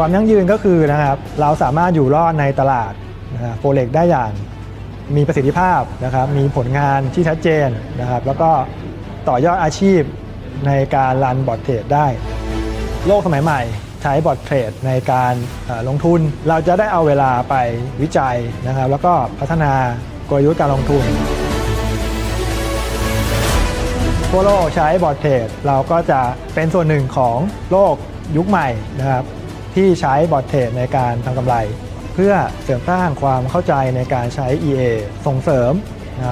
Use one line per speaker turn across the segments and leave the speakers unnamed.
ความยั่งยืนก็คือนะครับเราสามารถอยู่รอดในตลาดโฟเล็กได้อย่างมีประสิทธิภาพนะครับมีผลงานที่ชัดเจนนะครับแล้วก็ต่อยอดอาชีพในการรันบอร์ดเทรดได้ โลกสมัยใหม่ใช้บอร์ดเทรดในการลงทุน เราจะได้เอาเวลาไปวิจัยนะครับ แล้วก็พัฒนากลยุทธ์การลงทุนทั่วโลกใช้บอร์ดเทรดเราก็จะเป็นส่วนหนึ่งของโลกยุคใหม่นะครับ ที่ใช้บอร์ดเทรดในการทำกำไร เพื่อเสริมสร้างความเข้าใจในการใช้ EA ส่งเสริม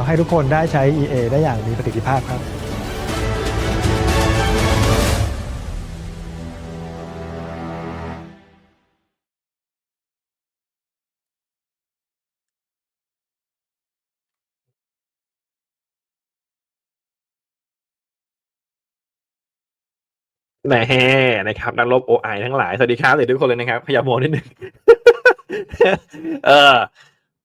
ให้ทุกคนได้ใช้ EA ได้อย่างมีประสิทธิภาพครับ
แหมนะครับ นักรบ OI ทั้งหลาย สวัสดีครับสวัสดีทุกคนเลยนะครับ ขยับโมนิดนึงเออ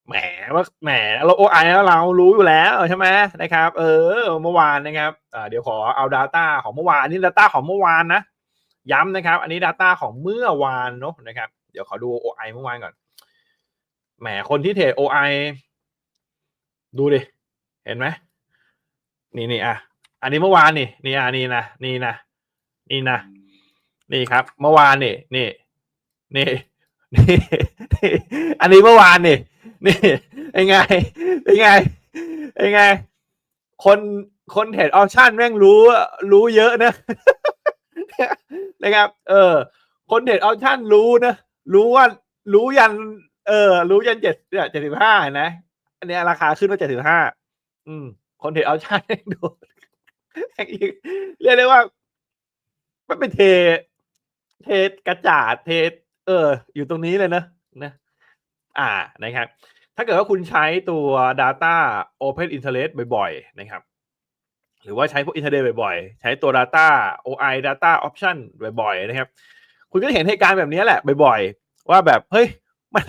แหมว่าแหมเรา OI แล้วเรารู้อยู่แล้วใช่ไหมนะครับ เออ เมื่อวานนะครับเดี๋ยวขอเอา Data ของเมื่อวานอันนี้ Data ของเมื่อวานนะย้ำนะครับ อันนี้ Data ของเมื่อวานเนอะนะครับ เดี๋ยวขอดู OI เมื่อวานก่อน แหม คนที่เทรด OI ดูดิ เห็นไหม นี่นี่อะ อันนี้เมื่อวานนี่ นี่อะนี่นะ นี่นะ นี่นะนี่ครับ เมื่อวานนี่นี่นี่นี่อันนี้เมื่อวานนี่นี่เป็นไงเป็นไงเป็นไง คนคนเทรดออปชั่นแม่งรู้รู้เยอะนะนะครับ เออ คนเทรดออปชั่นรู้นะรู้ว่ารู้ยัน เออ รู้ยันเจ็ดเจ็ดสิบห้านะอันนี้ราคาขึ้นมาเจ็ดสิบห้าอืม คนเทรดออปชั่นแม่งดูแม่งเรียกได้ว่า มันเป็นเท เทกระจาดเท เออ อยู่ตรงนี้เลยนะนะ อ่านะครับ ถ้าเกิดว่าคุณใช้ตัว Data Open Internet บ่อยๆ นะครับ หรือว่าใช้พวก Internet บ่อยๆ ใช้ตัว Data OI Data Option บ่อยๆ นะครับ คุณก็จะเห็นเหตุการณ์แบบนี้แหละบ่อยๆ ว่าแบบ เฮ้ย มัน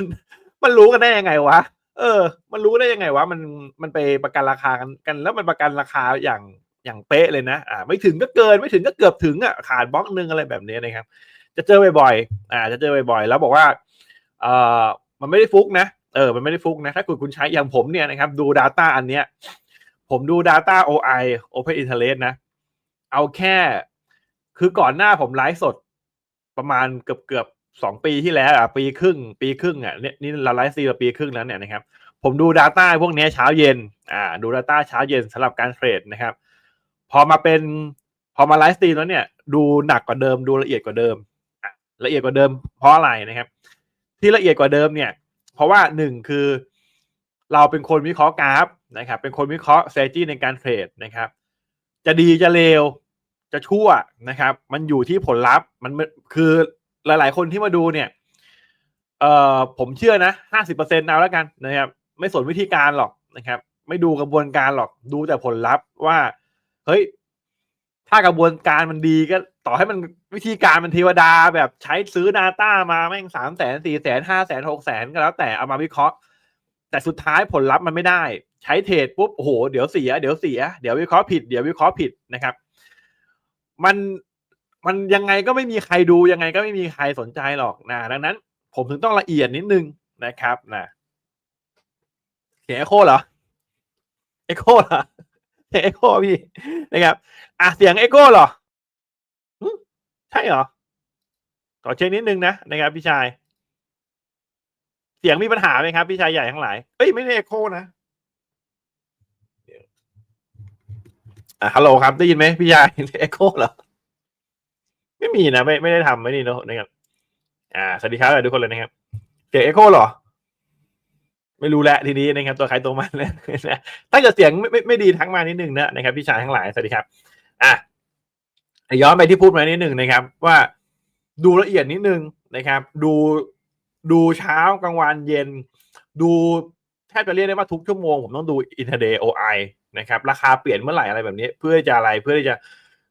มันรู้กันได้ยังไงวะ เออ มันรู้ได้ยังไงวะ มัน มันไปประกันราคากันกัน แล้วมันประกันราคาอย่าง อย่างเป๊ะเลยนะอ่าไม่ถึงก็เกินไม่ถึงก็เกือบถึงอะขาดบล็อกหนึ่งอะไรแบบนี้นะครับ จะเจอบ่อยๆอ่าจะเจอบ่อยๆแล้วบอกว่าเอ่อมันไม่ได้ฟุกนะเออมันไม่ได้ฟุกนะถ้าคุณคุณใช้อย่างผมเนี่ยนะครับดู Data อันเนี้ยผมดู Data OI Open Internet นะ เอาแค่ คือก่อนหน้าผมไลฟ์สดประมาณเกือบเกือบสองปีที่แล้วอะปีครึ่ง ปีครึ่งอะเนี่ยนี่เราไลฟ์ซีปีครึ่งแล้วเนี่ยนะครับ ผมดู Data พวกเนี้ยเช้าเย็นอ่าดู Data เช้าเย็นสำหรับการเทรดนะครับ พอมาเป็นพอมาไลฟ์สตรีมแล้วเนี่ยดูหนักกว่าเดิมดูละเอียดกว่าเดิมละเอียดกว่าเดิม เพราะอะไรนะครับ ที่ละเอียดกว่าเดิมเนี่ย เพราะว่าหนึ่งคือเราเป็นคนวิเคราะห์กราฟนะครับ เป็นคนวิเคราะห์ strategy ในการเทรดนะครับ จะดีจะเลวจะชั่วนะครับ มันอยู่ที่ผลลัพธ์มันมันคือหลาย ๆ คนที่มาดูเนี่ย เอ่อผมเชื่อนะห้าสิบเปอร์เซ็นต์เอาแล้วกันนะครับ ไม่สนวิธีการหรอกนะครับ ไม่ดูกระบวนการหรอกดูแต่ผลลัพธ์ว่า เฮ้ย ถ้ากระบวนการมันดีก็ต่อให้มันวิธีการมันเทวดาแบบใช้ซื้อ Data มาแม่งสามแสนสี่แสนห้าแสนหกแสนก็แล้วแต่เอามาวิเคราะห์ แต่สุดท้ายผลลัพธ์มันไม่ได้ ใช้เทรดปุ๊บโอ้โหเดี๋ยวเสียเดี๋ยวเสียเดี๋ยววิเคราะห์ผิดเดี๋ยววิเคราะห์ผิดนะครับ มันมันยังไงก็ไม่มีใครดูยังไงก็ไม่มีใครสนใจหรอกนะดังนั้น ผมถึงต้องละเอียดนิดนึงนะครับนะเสียงเอโคเหรอเอโคเหรอ เสียงเอโคพี่นะครับ อะเสียงเอโคเหรอใช่เหรอ ขอเช็คนิดนึงนะนะครับพี่ชาย เสียงมีปัญหาไหมครับ พี่ชายใหญ่ทั้งหลายเอ้ยไม่ได้เอโคนะอะฮัลโหลครับได้ยินไหมพี่ชายเอโคเหรอ ไม่มีนะ ไม่ไม่ได้ทำไม่นี่เนอะนะครับ อ่าสวัสดีครับทุกคนเลยนะครับเสียงเอโคเหรอ ไม่รู้แหละทีนี้นะครับตัวใครตัวมันเลยนะถ้าเกิดเสียงไม่ไม่ไม่ดีทักมานิดนึงนะนะครับพี่ชายทั้งหลายสวัสดีครับอะย้อนไปที่พูดมานิดนึงนะครับ ว่าดูละเอียดนิดนึงนะครับ ดูดูเช้ากลางวันเย็น ดูแทบจะเรียกได้ว่าทุกชั่วโมง ผมต้องดู intraday OI นะครับ ราคาเปลี่ยนเมื่อไหร่อะไรแบบนี้ เพื่อจะอะไรเพื่อที่จะ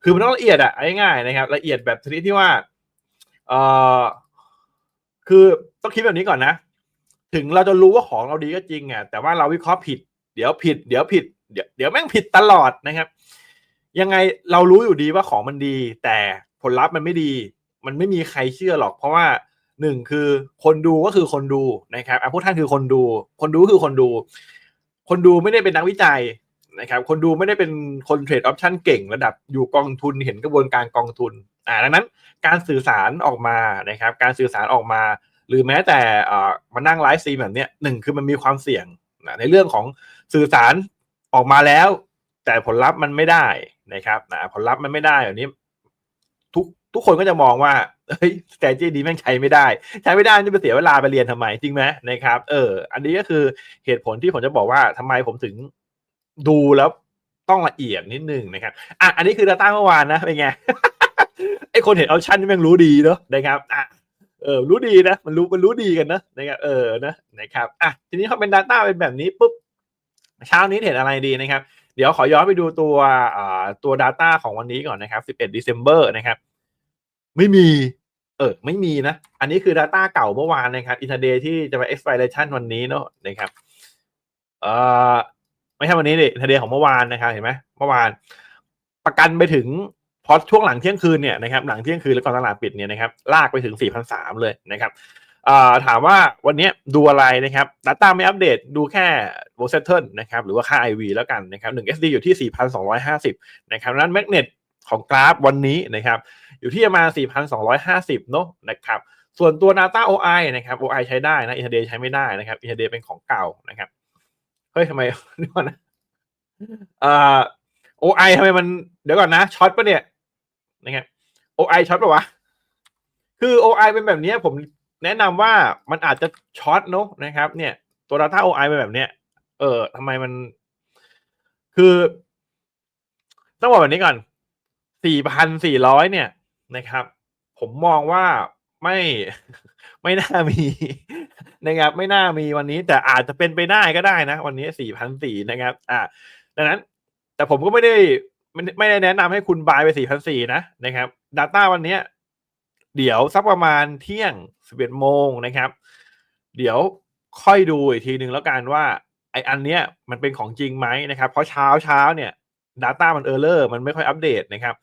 คือมันต้องละเอียดอะง่ายๆนะครับ ละเอียดแบบชนิดที่ว่าเอ่อคือต้องคิดแบบนี้ก่อนนะ ถึงเราจะรู้ว่าของเราดีก็จริงอะแต่ว่าเราวิเคราะห์ผิด เดี๋ยวผิด เดี๋ยวผิด เดี๋ยวเดี๋ยวแม่งผิดตลอดนะครับ ยังไงเรารู้อยู่ดีว่าของมันดี แต่ผลลัพธ์มันไม่ดี มันไม่มีใครเชื่อหรอก เพราะว่าหนึ่งคือคนดูก็คือคนดูนะครับอะพวกท่านคือคนดู คนดูคือคนดู คนดูไม่ได้เป็นนักวิจัยนะครับ คนดูไม่ได้เป็นคนเทรดออปชันเก่งระดับอยู่กองทุนเห็นกระบวนการกองทุนอ่าดังนั้นการสื่อสารออกมานะครับ การสื่อสารออกมา หรือแม้แต่เอ่อมานั่งไลฟ์สตรีมแบบเนี้ยหนึ่งคือมันมีความเสี่ยงนะในเรื่องของสื่อสารออกมาแล้ว แต่ผลลัพธ์มันไม่ได้นะครับนะผลลัพธ์มันไม่ได้แบบนี้ ทุกทุกคนก็จะมองว่าเฮ้ยสแตจี้ดีแม่งใช้ไม่ได้ ใช้ไม่ได้จะไปเสียเวลาไปเรียนทำไมจริงไหมนะครับ เออ อันนี้ก็คือเหตุผลที่ผมจะบอกว่าทำไมผมถึงดูแล้วต้องละเอียดนิดนึงนะครับอะอันนี้คือ Data เมื่อวานนะเป็นไงไอคนเห็นออปชันนี่แม่งรู้ดีเนอะนะครับอะ เออรู้ดีนะ มันรู้มันรู้ดีกันนะนะครับเออนะนะครับอะทีนี้เขาเป็น Data เป็นแบบนี้ปุ๊บเช้านี้เห็นอะไรดีนะครับ เดี๋ยวขอย้อนไปดูตัวอ่าตัว Data ของวันนี้ก่อนนะครับ11 December นะครับ ไม่มี เออ ไม่มีนะ อันนี้คือ Data เก่าเมื่อวานนะครับ intraday ที่จะไป expiration วันนี้เนอะนะครับเอ่อไม่ใช่วันนี้ดิ intraday ของเมื่อวานนะครับเห็นไหมเมื่อวานประกันไปถึง พอช่วงหลังเที่ยงคืนเนี่ยนะครับหลังเที่ยงคืนแล้วก่อนตลาดปิดเนี่ยนะครับลากไปถึง 4,300 เลยนะครับถามว่าวันนี้ดูอะไรนะครับ Data ไม่อัปเดตดูแค่ v o s e t t l นะครับหรือว่าค่า IV แล้วกันนะครับ1 SD อยู่ที่ 4,250 นะครับนั้น Magnet ของกราฟวันนี้นะครับอยู่ที่ประมาณ 4,250 เนอะนะครับส่วนตัว Data OI นะครับ OI ใช้ได้นะ Intraday ใช้ไม่ได้นะครับ Intraday เป็นของเก่านะครับเฮ้ยทำไมเดี๋ยวก่อนนะเอ่อ OI ทำไมมันเดี๋ยวก่อนนะช็อตปะเนี่ย นะครับ OI ช็อตปะวะ คือ OI เป็นแบบนี้ผมแนะนำว่ามันอาจจะช็อตเนอะนะครับ เนี่ย ตัว Data OI เป็นแบบเนี้ย เออทำไมมัน คือ ต้องบอกแบบนี้ก่อน 4,400 เนี่ยนะครับ ผมมองว่าไม่ไม่น่ามีนะครับ ไม่น่ามีวันนี้ แต่อาจจะเป็นไปได้ก็ได้นะ วันนี้ 4,400 นะครับ อ่าดังนั้น แต่ผมก็ไม่ได้ ไม่ไม่ได้แนะนำให้คุณบายไป4,400นสี่นะนะครับ Data วันเนี้ยเดี๋ยวสักประมาณเที่ยง11โมงนะครับ เดี๋ยวค่อยดูอีกทีหนึ่งแล้วกันว่าไออันเนี้ยมันเป็นของจริงไหมนะครับ เพราะเช้าเช้าเนี่ย Data มันเออร์เลอร์มันไม่ค่อยอัปเดตนะครับ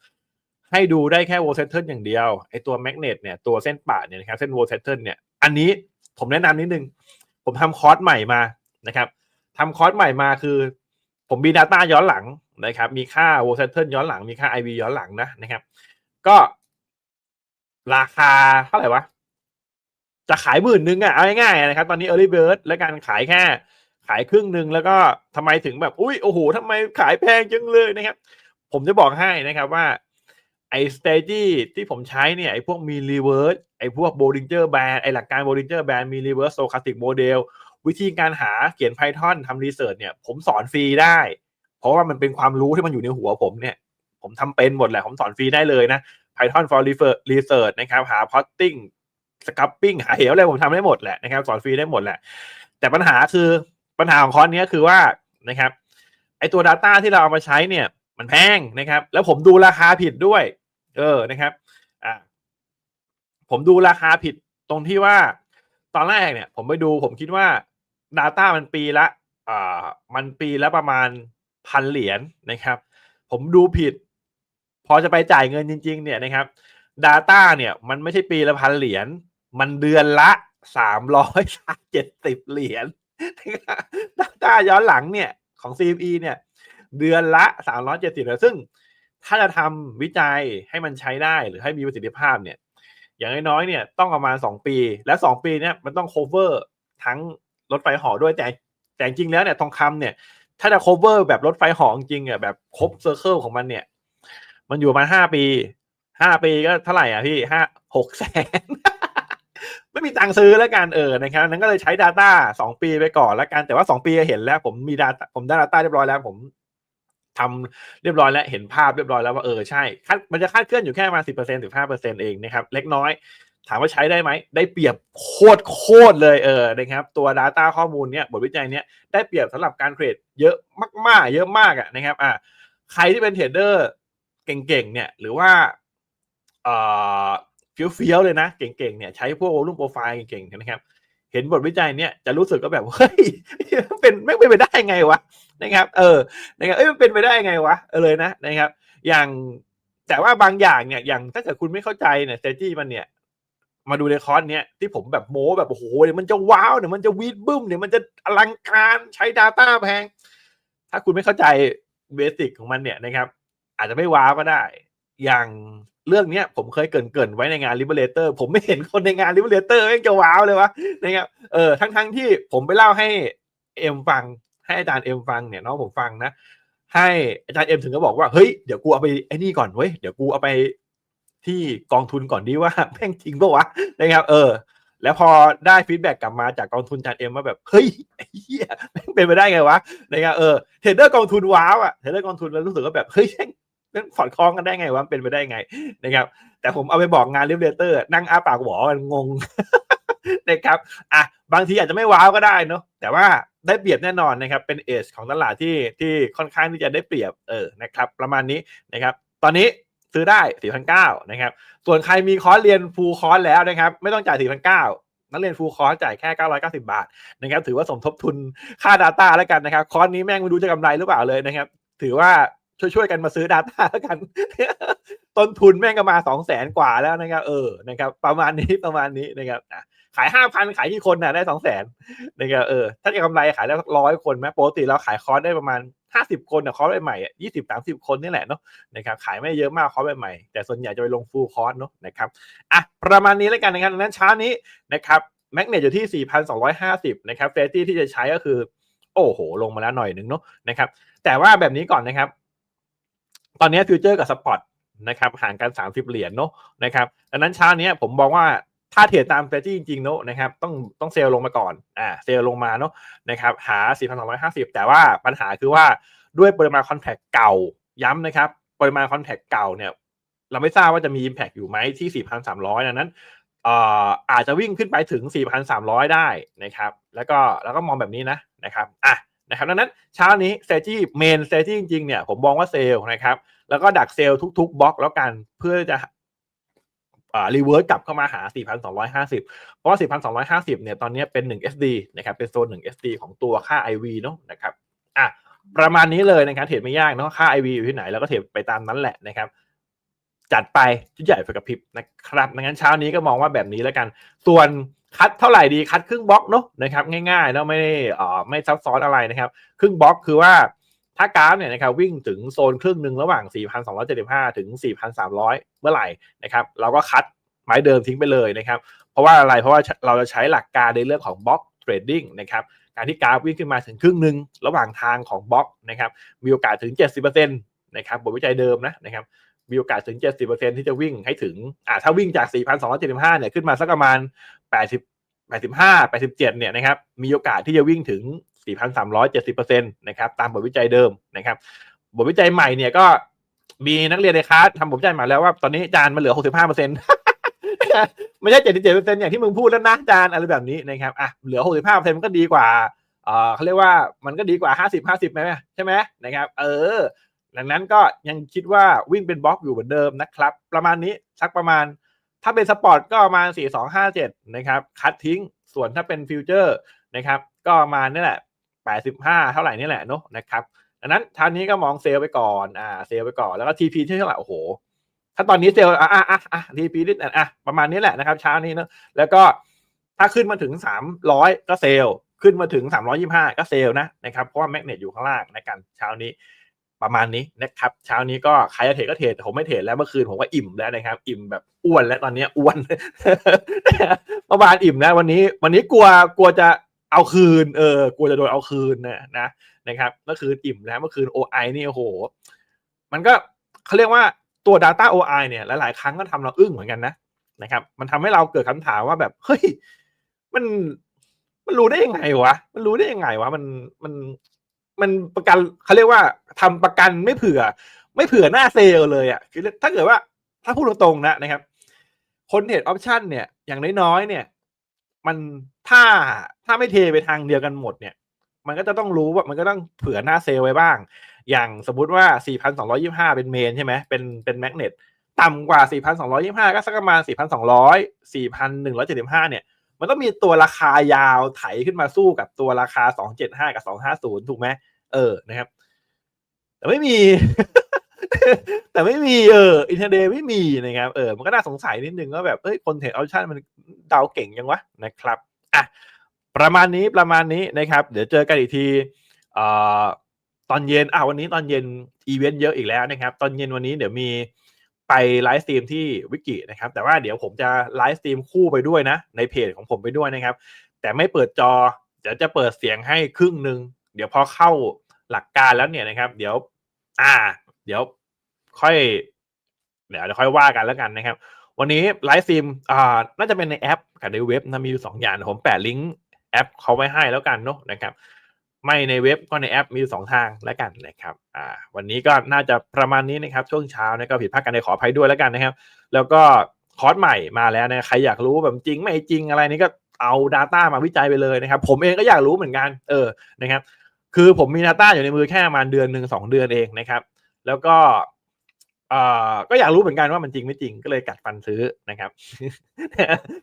ให้ดูได้แค่ v o l t e t t l อย่างเดียวไอตัว Magnet เนี่ยตัวเส้นป่าเนี่ยนะครับเส้น v o l t e t t l เนี่ยอันนี้ผมแนะนำนิดนึง ผมทำคอร์สใหม่มานะครับทำคอร์สใหม่มาคือ ผมมี Data ย้อนหลังนะครับ มีค่า v o l t e t t l ย้อนหลัง มีค่า IV ย้อนหลังนะนะครับ ก็ ราคาเท่าไหร่วะ จะขายหมื่นนึงอะเอาง่ายๆนะครับ ตอนนี้ Early Bird และการขายแค่ ขายครึ่งหนึ่งแล้วก็ทำไมถึงแบบ อุ้ยโอ้โหทำไมขายแพงจังเลยนะครับ ผมจะบอกให้นะครับว่าไอ้ strategy ที่ผมใช้เนี่ยไอ้พวกมี reverse ไอ้พวก Bollinger Band ไอ้หลักการ Bollinger Band มี reverse stochastic model วิธีการหาเขียน Python ทำ research เนี่ย ผมสอนฟรีได้ เพราะว่ามันเป็นความรู้ที่มันอยู่ในหัวผมเนี่ย ผมทำเป็นหมดแหละ ผมสอนฟรีได้เลยนะ Python for research นะครับ หา plotting scupping หาเหวอะไรผมทำได้หมดแหละนะครับ สอนฟรีได้หมดแหละ แต่ปัญหาคือปัญหาของคอร์สเนี้คือว่านะครับไอตัว Data ที่เราเอามาใช้เนี่ย มันแพงนะครับ แล้วผมดูราคาผิดด้วย เออนะครับอ่าผมดูราคาผิดตรงที่ว่าตอนแรกเนี่ย ผมไปดูผมคิดว่า Data มันปีละอ่ามันปีละประมาณพันเหรียญนะครับ ผมดูผิด พอจะไปจ่ายเงินจริง ๆ เนี่ยนะครับ Data เนี่ยมันไม่ใช่ปีละพันเหรียญมันเดือนละสามร้อยเจ็ดสิบเหรียญ Data ย้อนหลังเนี่ยของ CME เนี่ย เดือนละสามร้อยเจ็ดสิบซึ่งถ้าจะทำวิจัยให้มันใช้ได้หรือให้มีประสิทธิภาพเนี่ย อย่างน้อยๆเนี่ยต้องประมาณสองปี และสองปีเนี่ยมันต้อง cover ทั้ง รถไฟเหอด้วยแต่แต่จริงแล้วเนี่ยทองคำเนี่ย ถ้าจะ cover แบบรถไฟเหอจริงอะแบบครบเซอร์เคิลของมันเนี่ย มันอยู่มาห้าปีห้าปีก็เท่าไหร่อะพี่ห้าหกแสนไม่มีตังค์ซื้อแล้วกันเออนะครับนั้นก็เลยใช้ Data สองปีไปก่อนแล้วกัน แต่ว่าสองปีเห็นแล้ว ผมมี Data ผมได้ Data เรียบร้อยแล้ว ผมทำเรียบร้อยแล้วเห็นภาพเรียบร้อยแล้วว่าเออใช่มันจะคาดเคลื่อนอยู่แค่ประมาสิบเปอร์เซ็นสิบห้าเปอร์เซ็นต์เองนะครับ เล็กน้อย ถามว่าใช้ได้ไหม ได้เปรียบโคตรโคตรเลยเออนะครับตัว Data ข้อมูลเนี้ยบทวิจัยเนี้ยได้เปรียบสำหรับการเทรดเยอะมาก ๆ เยอะมากอะนะครับอ่าใครที่เป็นเทรดเดอร์เก่งๆเนี่ยหรือว่าเอ่อเฟี้ยวๆเลยนะ เก่งๆเนี่ยใช้พวกวอลุ่มโปรไฟล์เก่งๆนะครับเห็นบทวิจัยเนี่ยจะรู้สึกก็แบบเฮ้ยเป็นไม่เป็นไปได้ไงวะนะครับ เออนะครับเอ้ยมันเป็นไปได้ไงวะเออเลยนะนะครับ อย่างแต่ว่าบางอย่างเนี่ยอย่างถ้าเกิดคุณไม่เข้าใจเนี่ย strategy มันเนี่ย มาดูในคอร์สเนี้ยที่ผมแบบโม้แบบโอ้โหเดี๋ยวมันจะว้าวเดี๋ยวมันจะวีดบึ้มเดี๋ยวมันจะอลังการใช้ Data แพง ถ้าคุณไม่เข้าใจเบสิกของมันเนี่ยนะครับ อาจจะไม่ว้าวก็ได้ อย่างเรื่องเนี้ยผมเคยเกินเกินไว้ในงาน Liberator ผมไม่เห็นคนในงาน Liberator ไม่งจะว้าวเลยวะนะครับเออทั้งทั้งที่ผมไปเล่าให้เอ็มฟัง ให้อาจารย์เอ็มฟังเนี่ยน้องผมฟังนะ ให้อาจารย์เอ็มถึงก็บอกว่าเฮ้ยเดี๋ยวกูเอาไปไอ้นี่ก่อนเว้ยเดี๋ยวกูเอาไป ที่กองทุนก่อนดีว่าแม่งจริงปะวะนะครับ เออ แล้วพอได้ฟีดแบ็กกลับมาจากกองทุนจารย์เอ็มว่าแบบเฮ้ยไอ้เหี้ยแม่งเป็นไปได้ไงวะนะครับเออเทรดเดอร์กองทุนว้าวอะเทรดเดอร์กองทุนแล้วรู้สึกว่าแบบเฮ้ยแม่งแม่งสอดคล้องกันได้ไงวะเป็นไปได้ไงนะครับ แต่ผมเอาไปบอกงานเรียบเรเตอร์ นั่งอ้าปากหวอมันงงนะครับอะบางทีอาจจะไม่ว้าวก็ได้เนาะแต่ว่าได้เปรียบแน่นอนนะครับ เป็นเอชของตลาดที่ที่ค่อนข้างที่จะได้เปรียบเออนะครับ ประมาณนี้นะครับ ตอนนี้ ซื้อได้4,900นเก้านะครับ ส่วนใครมีคอร์สเรียนฟูลคอร์สแล้วนะครับ ไม่ต้องจ่าย4,900นักเรียนฟูลคอร์สจ่ายแค่ 990 บาทนะครับ ถือว่าสมทบทุนค่า Data แล้วกันนะครับ คอร์สนี้แม่งไม่รู้จะกำไรหรือเปล่าเลยนะครับ ถือว่าช่วยๆกันมาซื้อ Data แล้วกัน ต้นทุนแม่งก็มาสองแสนกว่าแล้วนะครับ เออ นะครับ ประมาณนี้ประมาณนี้นะครับขายห้าพันขายกี่คนนะได้สองแสนนะครับ เออ ถ้าจะกำไรขายได้ร้อยคนไหมปกติเราขายคอร์สได้ประมาณ ห้าสิบคนนะคอร์สใหม่ๆยี่สิบสามสิบคนนี่แหละเนาะนะครับขายไม่เยอะมากคอร์สใหม่ๆแต่ส่วนใหญ่จะไปลงฟูลคอร์สเนาะนะครับอะประมาณนี้แล้วกันนะครับดังนั้นเช้านี้นะครับแมกเนตอยู่ที่ 4,250 นะครับเฟสที่ที่จะใช้ก็คือ โอ้โห ลงมาแล้วหน่อยหนึ่งเนาะนะครับ แต่ว่าแบบนี้ก่อนนะครับ ตอนนี้ฟิวเจอร์กับสปอตนะครับห่างกัน 30 เหรียญเนาะนะครับดังนั้นเช้านี้ผมบอกว่า ถ้าเทรดตามเฟจจริงๆเนาะนะครับต้องต้องเซลลงมาก่อนอ่าเซลลลงมาเนาะนะครับหา 4,250 แต่ว่าปัญหาคือว่าด้วยปริมาณคอนแทคเก่าย้ำนะครับ ปริมาณคอนแทคเก่าเนี่ยเราไม่ทราบว่าจะมี Impact อยู่ไหมที่ 4,300ดังนั้นเอ่ออาจจะวิ่งขึ้นไปถึง 4,300 ได้นะครับ แล้วก็แล้วก็มองแบบนี้นะนะครับอะนะครับดังนั้นเช้านี้เซจี้เมนเซจี้จริงๆเนี่ยผมมองว่าเซลนะครับแล้วก็ดักเซลทุกๆบล็อกแล้วกันเพื่อจะ รีเวิร์สกลับเข้ามาหา 4,250 เพราะว่า 4,250 เนี่ย ตอนนี้เป็น 1 SD นะครับ เป็นโซน 1 SD ของตัวค่า IV เนาะนะครับ อะ ประมาณนี้เลยนะครับ เทรดไม่ยากเนาะ ค่า IV อยู่ที่ไหน แล้วก็เทรดไปตามนั้นแหละนะครับ จัดไปชุดใหญ่ไฟกระพริบนะครับดังนั้นเช้านี้ก็มองว่าแบบนี้แล้วกัน ส่วนคัดเท่าไหร่ดี คัดครึ่งบล็อกเนาะนะครับ ง่ายๆเนาะไม่ได้เอ่อไม่ซับซ้อนอะไรนะครับ ครึ่งบล็อกคือว่า ถ้ากราฟเนี่ยนะครับวิ่งถึงโซนครึ่งหนึ่งระหว่าง 4,275 ถึง 4,300 เมื่อไหร่นะครับเราก็คัดไม้เดิมทิ้งไปเลยนะครับเพราะว่าอะไรเพราะว่าเราจะใช้หลักการในเรื่องของบล็อกเทรดดิ้งนะครับการที่กราฟวิ่งขึ้นมาถึงครึ่งหนึ่งระหว่างทางของบล็อกนะครับมีโอกาสถึง 70%นะครับบทวิจัยเดิมนะนะครับมีโอกาสถึง 70%ที่จะวิ่งให้ถึงอ่าถ้าวิ่งจาก 4,275 เนี่ยขึ้นมาสักประมาณ 80 85 87 เนี่ยนะครับมีโอกาสที่จะวิ่งถึง 4,370%นะครับตามบทวิจัยเดิมนะครับบทวิจัยใหม่เนี่ยก็มีนักเรียนในคลาสทำบทวิจัยมาแล้วว่าตอนนี้อาจารย์มันเหลือ 65%ไม่ใช่77%อย่างที่มึงพูดแล้วนะจารย์อะไรแบบนี้นะครับอะเหลือ 65%มันก็ดีกว่าเออเขาเรียกว่ามันก็ดีกว่า 50 50ไหมใช่ไหมนะครับ เออดังนั้นก็ยังคิดว่าวิ่งเป็นบล็อกอยู่เหมือนเดิมนะครับ ประมาณนี้สักประมาณ ถ้าเป็นสปอร์ตก็ประมาณ 4257 นะครับ คัดทิ้งส่วนถ้าเป็นฟิวเจอร์นะครับ ก็ประมาณนี่แหละ 85 เท่าไหร่นี่แหละเนาะนะครับดังนั้นทางนี้ก็มองเซลไปก่อนอ่าเซลไปก่อนแล้วก็ TP ที่เท่าไหร่โอ้โหถ้าตอนนี้เซลอะอะอะอะ TP นิดอะอะประมาณนี้แหละนะครับเช้านี้เนาะแล้วก็ถ้าขึ้นมาถึง 300 ก็เซลขึ้นมาถึง 325 ก็เซลนะนะครับเพราะว่าแมกเนตอยู่ข้างล่างในการเช้านี้ประมาณนี้นะครับเช้านี้ก็ใครจะเทรดก็เทรดแต่ผมไม่เทรดแล้วเมื่อคืนผมก็อิ่มแล้วนะครับ อิ่มแบบอ้วนแล้วตอนนี้อ้วนเมื่อวานอิ่มแล้ววันนี้ วันนี้กลัวกลัวจะ เอาคืนเออกลัวจะโดนเอาคืนนะนะนะครับเมื่อคืนอิ่มแล้วเมื่อคืน OI นี่โอ้โห มันก็เขาเรียกว่าตัว Data OI เนี่ยหลาย ๆ ครั้งก็ทำเราอึ้งเหมือนกันนะนะครับ มันทำให้เราเกิดคำถามว่าแบบเฮ้ยมันมันรู้ได้ยังไงวะ มันรู้ได้ยังไงวะ มัน มัน มันประกันเขาเรียกว่าทำประกันไม่เผื่อ ไม่เผื่อหน้าเซลเลยอะ คือถ้าเกิดว่าถ้าพูดตรงๆนะนะครับ คนเทรดออปชันเนี่ย อย่างน้อยๆเนี่ย มันถ้าถ้าไม่เทไปทางเดียวกันหมดเนี่ย มันก็จะต้องรู้ว่ามันก็ต้องเผื่อหน้าเซลไว้บ้าง อย่างสมมุติว่า 4,225 เป็นเมนใช่ไหมเป็นเป็นแมกเนตต่ำกว่า 4,225 ก็สักประมาณ 4,200 4,175 เนี่ย มันต้องมีตัวราคายาวไถขึ้นมาสู้กับตัวราคา 275 กับ 250 ถูกไหมเออนะครับ แต่ไม่มี แต่ไม่มีเอออินเทอร์เดย์ไม่มีนะครับเออมันก็น่าสงสัยนิดนึงว่าแบบเอ้ยคนเทรดออปชั่นมันเดาเก่งยังวะนะครับอะประมาณนี้ประมาณนี้นะครับ เดี๋ยวเจอกันอีกทีเอ่อตอนเย็นอะวันนี้ตอนเย็นอีเวนต์เยอะอีกแล้วนะครับ ตอนเย็นวันนี้เดี๋ยวมีไปไลฟ์สตรีมที่วิกินะครับ แต่ว่าเดี๋ยวผมจะไลฟ์สตรีมคู่ไปด้วยนะ ในเพจของผมไปด้วยนะครับ แต่ไม่เปิดจอเดี๋ยวจะเปิดเสียงให้ครึ่งหนึ่งเดี๋ยวพอเข้าหลักการแล้วเนี่ยนะครับ เดี๋ยว อ่า เดี๋ยวค่อย เดี๋ยวเดี๋ยวค่อยว่ากันแล้วกันนะครับ วันนี้ไลฟ์สตรีมอ่าน่าจะเป็นในแอปกับในเว็บนะมีอยู่สองอย่างผมแปะลิงก์แอปเขาไว้ให้แล้วกันเนาะนะครับ ไม่ในเว็บก็ในแอปมีอยู่สองทางแล้วกันนะครับอ่าวันนี้ก็น่าจะประมาณนี้นะครับ ช่วงเช้านะก็ผิดพลาดกันในขออภัยด้วยแล้วกันนะครับ แล้วก็คอร์สใหม่มาแล้วนะใครอยากรู้แบบจริงไม่จริงอะไรนี่ก็เอา Data มาวิจัยไปเลยนะครับ ผมเองก็อยากรู้เหมือนกัน เออนะครับ คือผมมี Data อยู่ในมือแค่ประมาณเดือนหนึ่งสองเดือนเองนะครับ แล้วก็เอ่อก็อยากรู้เหมือนกันว่ามันจริงไม่จริงก็เลยกัดฟันซื้อนะครับ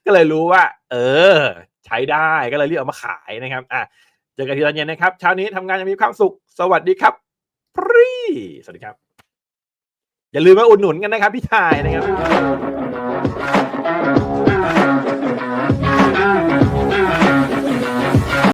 ก็เลยรู้ว่า เออ ใช้ได้ก็เลยรีบเอามาขายนะครับ อะเจอกันทีตอนเย็นนะครับเช้านี้ทำงานยังมีความสุข สวัสดีครับพรีสวัสดีครับ อย่าลืมมาอุดหนุนกันนะครับ พี่ชายนะครับ